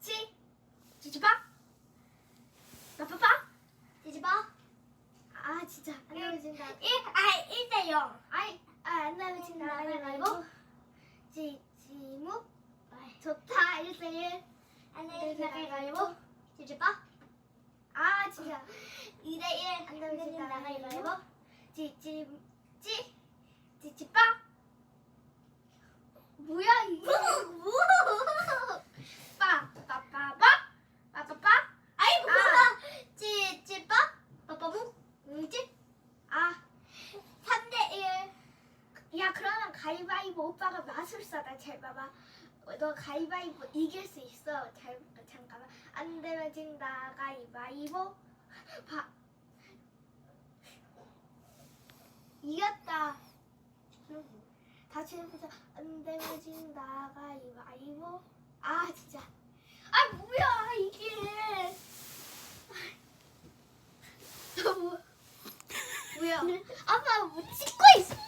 치? 뒤집어? 나빠빠 뒤집어. 아 진짜. 안 나오진다. 1, 아 1대 0 아이 아안 나오진다. 아니 말고? 지 지무? 좋다. 1대 1 안내 나갈 말고? 뒤집어? 아 진짜. 2대 1안 나오진다. 나갈 말고? 지지지? 뒤집어 뭐야 이거? 야 그러면 가위바위보 오빠가 마술사다. 잘 봐봐. 어, 너 가위바위보 이길 수 있어. 잘 잠깐만. 안 되면 진다 가위바위보? 봐. 이겼다. 다시 해보자. 안 되면 진다 가위바위보? 아 진짜. 아 뭐야 이게. 아, 뭐, 뭐야? 아빠 뭐 찍고 있어